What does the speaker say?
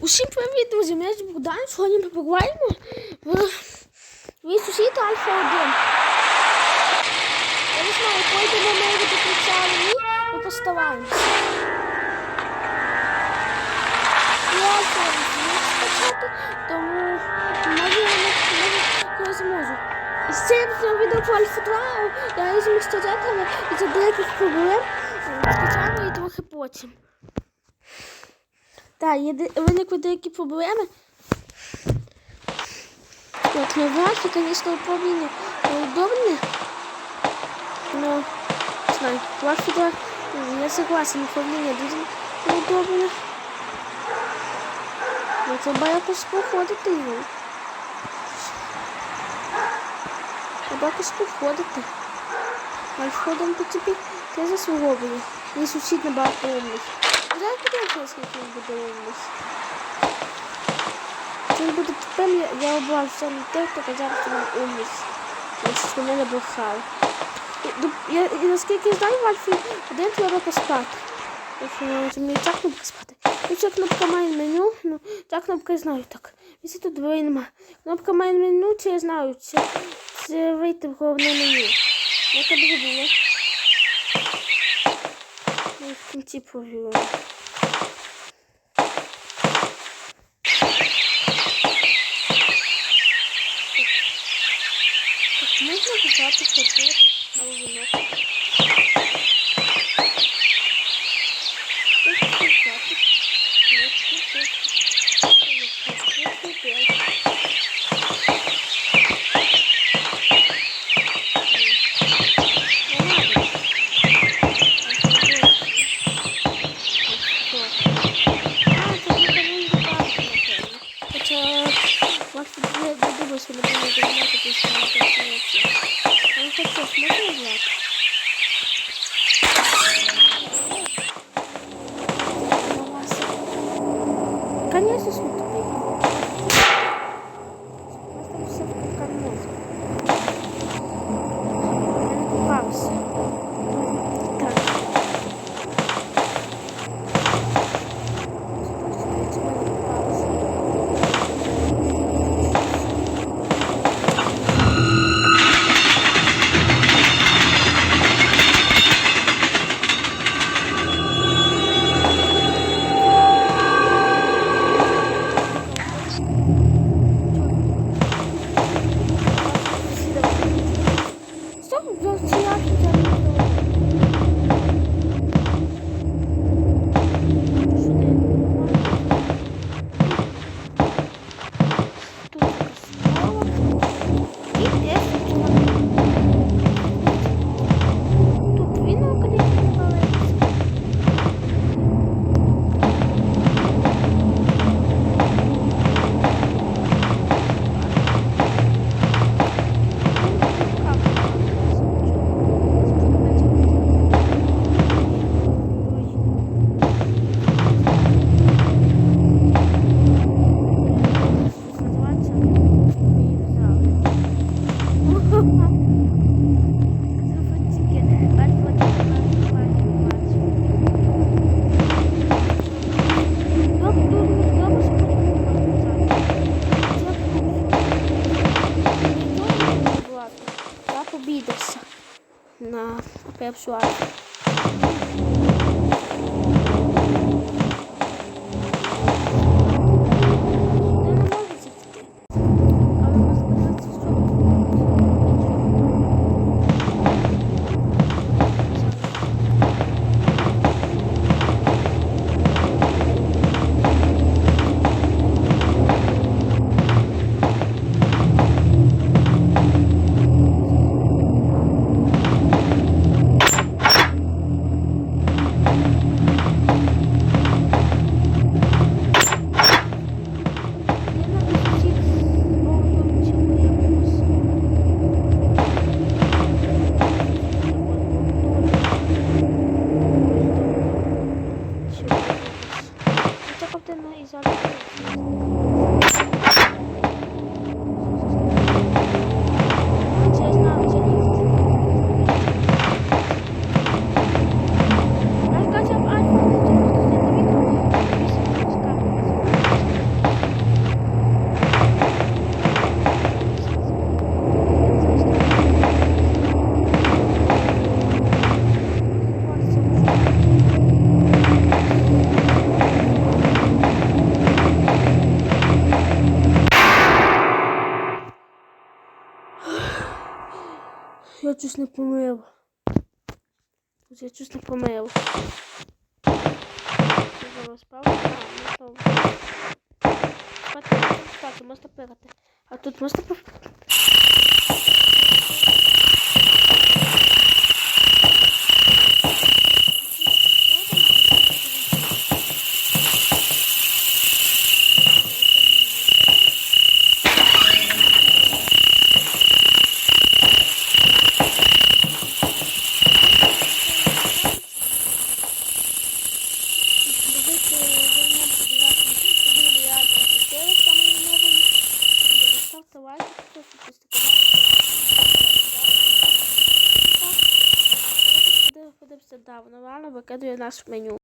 Усім привіт, друзі! Мене звуть Богдан. Сьогодні ми пограємо в мій сусід Альфа 1. Я не знаю, пойдемо ми до кінця і ми постараємося. Я 1 не скачати, тому може я не, може, зможу. І з цим відео про Альфа 2 я із містодетами і за деяких проблем скачаємо її трохи потім. Так, є виникли деякі проблеми. От, на графі, звісно, управління неудобне. Но, не знаю, графі, да, я согласен, управління дуже неудобне. Ну, треба якось проходити його. Треба якось проходити. Альфодом по тобі ти заслуговує. Мій сусід набагато умний. Зараз він буде умний. Він буде я, я обрав все на те, хто казав, що він умний. Якщо мене не брехав. Ну, Я, і наскільки я знаю, в Альфі один треба поспати. Якщо я розумію, ця кнопка спати. І ця кнопка має меню, ну, ця кнопка я знаю так. Якщо тут двоє нема. Кнопка має меню, це я знаю, це, це вийти в головне меню. Яка буде було? Ну, в кінці провіримо. Так, можна взяти пакет, але воно. Ось тут взяти. Конечно, На першу щось не помив. Тут я щось не помив. А. Спати, спати, можна пирати. А тут можна по... que Deus nosso menino.